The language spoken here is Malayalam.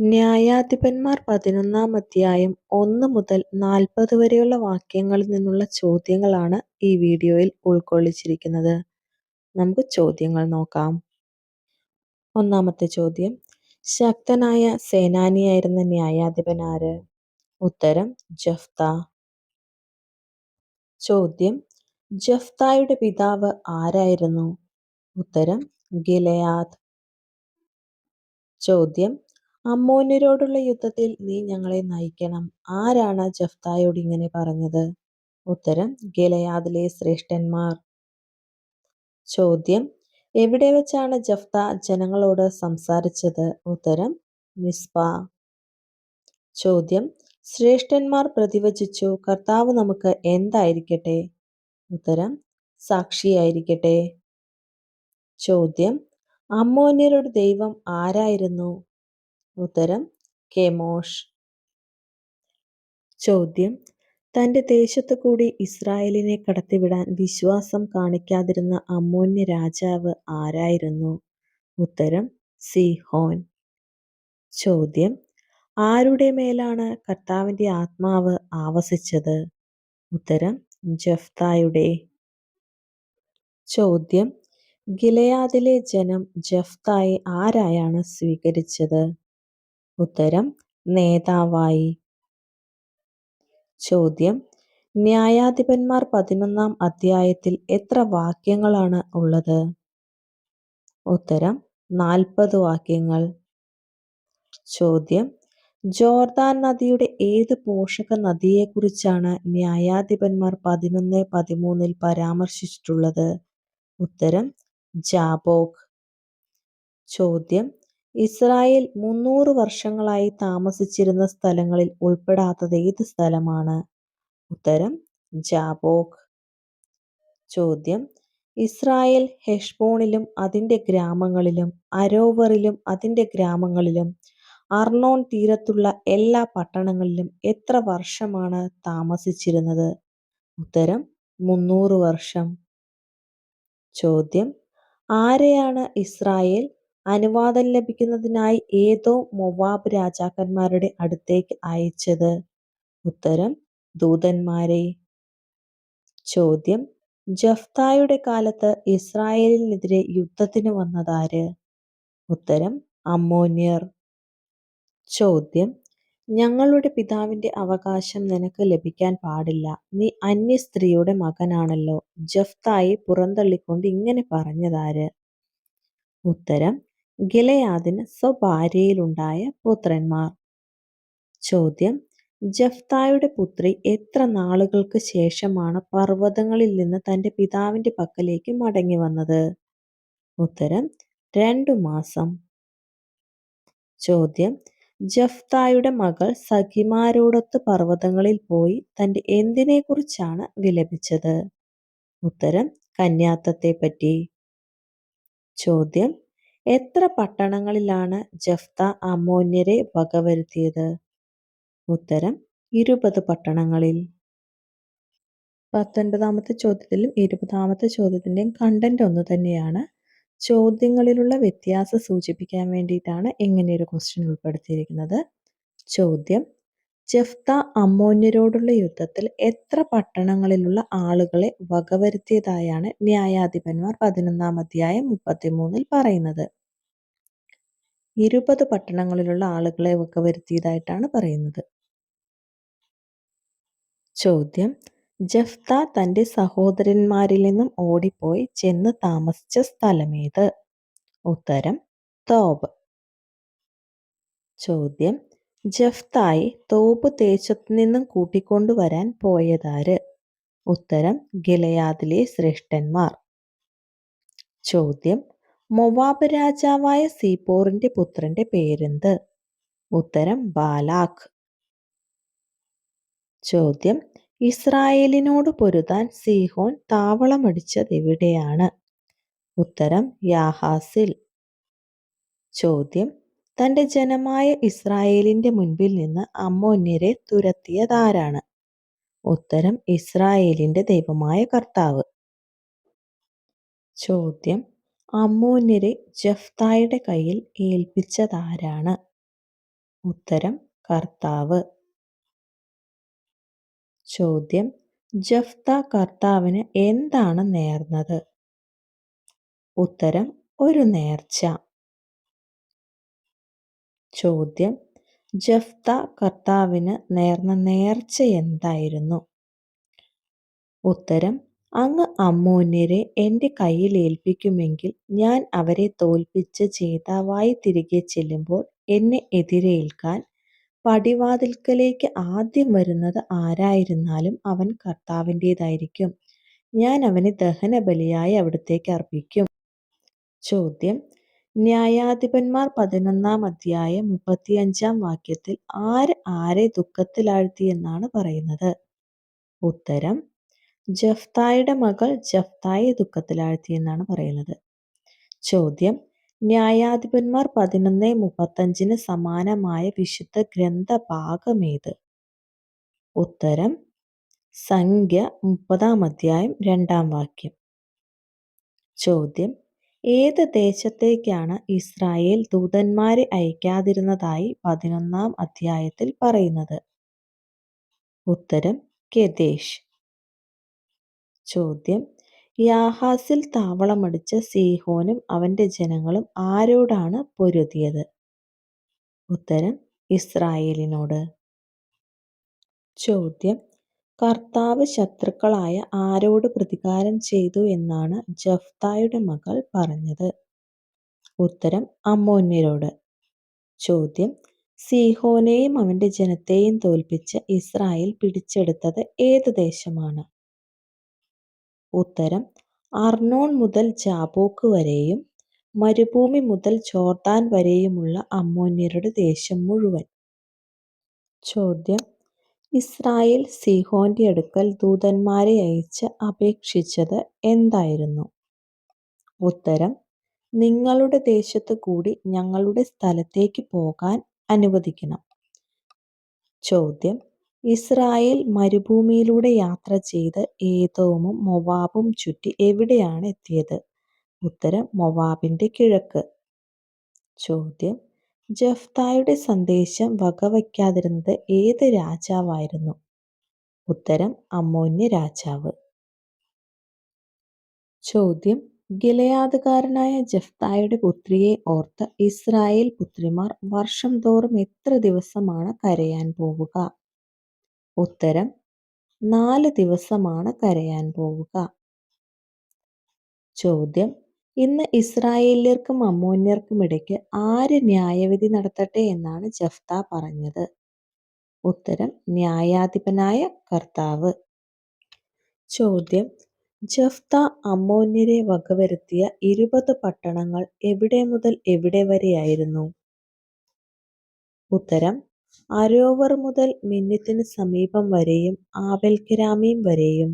ന്യായാധിപന്മാർ പതിനൊന്നാം അധ്യായം ഒന്ന് മുതൽ നാൽപ്പത് വരെയുള്ള വാക്യങ്ങളിൽ നിന്നുള്ള ചോദ്യങ്ങളാണ് ഈ വീഡിയോയിൽ ഉൾക്കൊള്ളിച്ചിരിക്കുന്നത്. നമുക്ക് ചോദ്യങ്ങൾ നോക്കാം. ഒന്നാമത്തെ ചോദ്യം ശക്തനായ സേനാനിയായിരുന്ന ന്യായാധിപൻ ആര്? ഉത്തരം ജഫ്ത. ചോദ്യം ജഫ്തായുടെ പിതാവ് ആരായിരുന്നു? ഉത്തരം ഗിലയാദ് ചോദ്യം അമ്മോന്യരോടുള്ള യുദ്ധത്തിൽ നീ ഞങ്ങളെ നയിക്കണം ആരാണ് ജഫ്തായോട് ഇങ്ങനെ പറഞ്ഞത്? ഉത്തരം ഗിലയാദിലെ ശ്രേഷ്ഠന്മാർ. ചോദ്യം എവിടെ വെച്ചാണ് ജഫ്ത ജനങ്ങളോട് സംസാരിച്ചത്? ഉത്തരം മിസ്പ. ചോദ്യം ശ്രേഷ്ഠന്മാർ പ്രതിവചിച്ചു കർത്താവ് നമുക്ക് എന്തായിരിക്കട്ടെ? ഉത്തരം സാക്ഷിയായിരിക്കട്ടെ. ചോദ്യം അമ്മോന്യരുടെ ദൈവം ആരായിരുന്നു? ഉത്തരം കെമോഷ്. ചോദ്യം തന്റെ ദേശത്തു കൂടി ഇസ്രായേലിനെ കടത്തിവിടാൻ വിശ്വാസം കാണിക്കാതിരുന്ന അമ്മോന്യ രാജാവ് ആരായിരുന്നു? ഉത്തരം സീഹോൻ. ചോദ്യം ആരുടെ മേലാണ് കർത്താവിന്റെ ആത്മാവ് ആവസിച്ചത്? ഉത്തരം ജഫ്തായുടെ. ചോദ്യം ഗിലയാദിലെ ജനം ജഫ്തായെ ആരായാണ് സ്വീകരിച്ചത്? ഉത്തരം നേതാവായി. ചോദ്യം ന്യായാധിപന്മാർ പതിനൊന്നാം അധ്യായത്തിൽ എത്ര വാക്യങ്ങളാണ് ഉള്ളത്? ഉത്തരം നാൽപ്പത് വാക്യങ്ങൾ. ചോദ്യം ജോർദാൻ നദിയുടെ ഏത് പോഷക നദിയെക്കുറിച്ചാണ് ന്യായാധിപന്മാർ പതിനൊന്ന് പതിമൂന്നിൽ പരാമർശിച്ചിട്ടുള്ളത്? ഉത്തരം ജാബോക് ചോദ്യം ഇസ്രായേൽ മുന്നൂറ് വർഷങ്ങളായി താമസിച്ചിരുന്ന സ്ഥലങ്ങളിൽ ഉൾപ്പെടാത്തത് ഏത് സ്ഥലമാണ്? ഉത്തരം ജാബോക് ചോദ്യം ഇസ്രായേൽ ഹെഷ്ബോണിലും അതിന്റെ ഗ്രാമങ്ങളിലും അരോവറിലും അതിന്റെ ഗ്രാമങ്ങളിലും അർണോൺ തീരത്തുള്ള എല്ലാ പട്ടണങ്ങളിലും എത്ര വർഷമാണ് താമസിച്ചിരുന്നത്? ഉത്തരം മുന്നൂറ് വർഷം. ചോദ്യം ആരെയാണ് ഇസ്രായേൽ അനുവാദം ലഭിക്കുന്നതിനായി ഏതോ മൊവാബ് രാജാക്കന്മാരുടെ അടുത്തേക്ക് അയച്ചത്? ഉത്തരം ദൂതന്മാരെ. ചോദ്യം ജഫ്തായുടെ കാലത്ത് ഇസ്രായേലിനെതിരെ യുദ്ധത്തിന് വന്നതാര്? ഉത്തരം അമ്മോന്യർ. ചോദ്യം ഞങ്ങളുടെ പിതാവിന്റെ അവകാശം നിനക്ക് ലഭിക്കാൻ പാടില്ല നീ അന്യ സ്ത്രീയുടെ മകനാണല്ലോ ജഫ്തായി പുറന്തള്ളിക്കൊണ്ട് ഇങ്ങനെ പറഞ്ഞതാര്? ഉത്തരം ഗിലെയാദിന് സ്വഭാര്യയിലുണ്ടായ പുത്രന്മാർ. ചോദ്യം ജഫ്തായുടെ പുത്രി എത്ര നാളുകൾക്ക് ശേഷമാണ് പർവതങ്ങളിൽ നിന്ന് തന്റെ പിതാവിന്റെ പക്കലേക്ക് മടങ്ങി വന്നത് ഉത്തരം രണ്ടു മാസം. ചോദ്യം ജഫ്തായുടെ മകൾ സഖിമാരോടൊത്ത് പർവതങ്ങളിൽ പോയി തന്റെ എന്തിനെക്കുറിച്ചാണ് വിലപിച്ചത്? ഉത്തരം കന്യാത്വത്തെപ്പറ്റി. ചോദ്യം എത്ര പട്ടണങ്ങളിലാണ് ജഫ്ത അമോന്യരെ വകവരുത്തിയത്? ഉത്തരം ഇരുപത് പട്ടണങ്ങളിൽ. പത്തൊൻപതാമത്തെ ചോദ്യത്തിലും ഇരുപതാമത്തെ ചോദ്യത്തിന്റെയും കണ്ടന്റ് ഒന്ന് തന്നെയാണ്. ചോദ്യങ്ങളിലുള്ള വ്യത്യാസം സൂചിപ്പിക്കാൻ വേണ്ടിയിട്ടാണ് ഇങ്ങനെയൊരു ക്വസ്റ്റ്യൻ ഉൾപ്പെടുത്തിയിരിക്കുന്നത്. ചോദ്യം ജഫ്ത അമോന്യരോടുള്ള യുദ്ധത്തിൽ എത്ര പട്ടണങ്ങളിലുള്ള ആളുകളെ വകവരുത്തിയതായാണ് ന്യായാധിപന്മാർ പതിനൊന്നാം അധ്യായം മുപ്പത്തിമൂന്നിൽ പറയുന്നത്? ഇരുപത് പട്ടണങ്ങളിലുള്ള ആളുകളെ ഒക്കെ വരുത്തിയതായിട്ടാണ് പറയുന്നത്. ചോദ്യം ജഫ്ത തന്റെ സഹോദരന്മാരിൽ നിന്നും ഓടിപ്പോയി ചെന്ന് താമസിച്ച സ്ഥലമേത്? ഉത്തരം തോബ്. ചോദ്യം ജഫ്തായെ തോബ് നിന്നും കൂട്ടിക്കൊണ്ടുവരാൻ പോയതാര്? ഉത്തരം ഗിലയാദിലെ ശ്രേഷ്ഠന്മാർ. ചോദ്യം മോവാബ് രാജാവായ സീപോറിന്റെ പുത്രന്റെ പേരെന്ത്? ഉത്തരം ബാലാഖ്. ചോദ്യം ഇസ്രായേലിനോട് പൊരുതാൻ സീഹോൻ താവളമടിച്ചത് എവിടെയാണ് ഉത്തരം യാഹാസിൽ. ചോദ്യം തന്റെ ജനമായ ഇസ്രായേലിന്റെ മുൻപിൽ നിന്ന് അമ്മോന്യരെ തുരത്തിയതാരാണ്? ഉത്തരം ഇസ്രായേലിന്റെ ദൈവമായ കർത്താവ്. ചോദ്യം അമ്മോന്യരെ ജഫ്തായുടെ കയ്യിൽ ഏൽപ്പിച്ചതാരാണ്? ഉത്തരം കർത്താവ്. ചോദ്യം ജഫ്ത കർത്താവിന് എന്താണ് നേർന്നത്? ഉത്തരം ഒരു നേർച്ച. ചോദ്യം ജഫ്ത കർത്താവിന് നേർന്ന നേർച്ച എന്തായിരുന്നു? ഉത്തരം അങ്ങ് അമ്മോന്യരെ എന്റെ കയ്യിൽ ഏൽപ്പിക്കുമെങ്കിൽ ഞാൻ അവരെ തോൽപ്പിച്ച് ജേതാവായി തിരികെ ചെല്ലുമ്പോൾ എന്നെ എതിരേൽക്കാൻ പടിവാതിൽക്കലേക്ക് ആദ്യം വരുന്നത് ആരായിരുന്നാലും അവൻ കർത്താവിന്റേതായിരിക്കും ഞാൻ അവനെ ദഹനബലിയായി അവിടത്തേക്ക് അർപ്പിക്കും. ചോദ്യം. ന്യായാധിപന്മാർ പതിനൊന്നാം അധ്യായം മുപ്പത്തിയഞ്ചാം വാക്യത്തിൽ ആര് ആരെ ദുഃഖത്തിലാഴ്ത്തിയെന്നാണ് പറയുന്നത്? ഉത്തരം. ജഫ്തായുടെ മകൾ ജഫ്തായെ ദുഃഖത്തിലാഴ്ത്തിയെന്നാണ് പറയുന്നത്. ചോദ്യം. ന്യായാധിപന്മാർ പതിനൊന്ന് മുപ്പത്തഞ്ചിന് സമാനമായ വിശുദ്ധ ഗ്രന്ഥ ഭാഗമേത് ഉത്തരം. സംഖ്യ മുപ്പതാം അധ്യായം രണ്ടാം വാക്യം. ചോദ്യം. ഏത് ദേശത്തേക്കാണ് ഇസ്രായേൽ ദൂതന്മാരെ അയക്കാതിരുന്നതായി പതിനൊന്നാം അധ്യായത്തിൽ പറയുന്നത്? ഉത്തരം. കെദേശ് ചോദ്യം. യാഹാസിൽ താവളമടിച്ച സീഹോനും അവന്റെ ജനങ്ങളും ആരോടാണ് പൊരുതിയത്? ഉത്തരം ഇസ്രായേലിനോട്. ചോദ്യം കർത്താവ് ശത്രുക്കളായ ആരോട് പ്രതികാരം ചെയ്തു എന്നാണ് ജഫ്തായുടെ മകൾ പറഞ്ഞത്. ഉത്തരം അമ്മോന്യരോട്. ചോദ്യം സീഹോനെയും അവന്റെ ജനത്തെയും തോൽപ്പിച്ച് ഇസ്രായേൽ പിടിച്ചെടുത്തത് ഏത് ദേശമാണ്? ഉത്തരം അർണോൺ മുതൽ ജാബോക്ക് വരെയും മരുഭൂമി മുതൽ ജോർദാൻ വരെയുമുള്ള അമ്മോന്യരുടെ ദേശം മുഴുവൻ. ചോദ്യം ഇസ്രായേൽ സീഹോന്റെ അടുക്കൽ ദൂതന്മാരെ അയച്ച് അപേക്ഷിച്ചത് എന്തായിരുന്നു? ഉത്തരം നിങ്ങളുടെ ദേശത്ത് കൂടി ഞങ്ങളുടെ സ്ഥലത്തേക്ക് പോകാൻ അനുവദിക്കണം. ചോദ്യം ഇസ്രായേൽ മരുഭൂമിയിലൂടെ യാത്ര ചെയ്ത് ഏതോമും മൊവാബും ചുറ്റി എവിടെയാണ് എത്തിയത്? ഉത്തരം മൊവാബിന്റെ കിഴക്ക്. ചോദ്യം ജഫ്തായുടെ സന്ദേശം വകവയ്ക്കാതിരുന്നത് ഏത് രാജാവായിരുന്നു? ഉത്തരം അമ്മോന്യ രാജാവ്. ചോദ്യം ഗിലയാദുകാരനായ ജഫ്തായുടെ പുത്രിയെ ഓർത്ത് ഇസ്രായേൽ പുത്രിമാർ വർഷം തോറും എത്ര ദിവസമാണ് കരയാൻ പോവുക? ഉത്തരം നാല് ദിവസമാണ് കരയാൻ പോവുക. ചോദ്യം ഇന്ന് ഇസ്രായേല്യർക്കും അമ്മോന്യർക്കും ഇടയ്ക്ക് ആര് ന്യായവിധി നടത്തട്ടെ എന്നാണ് ജഫ്ത പറഞ്ഞത്. ഉത്തരം ന്യായാധിപനായ കർത്താവ്. ചോദ്യം ജഫ്ത അമ്മോന്യരെ വകവരുത്തിയ ഇരുപത് പട്ടണങ്ങൾ എവിടെ മുതൽ എവിടെ വരെയായിരുന്നു? ഉത്തരം അരോവർ മുതൽ മിന്നിത്തിന് സമീപം വരെയും ആവൽഗ്രാമീം വരെയും.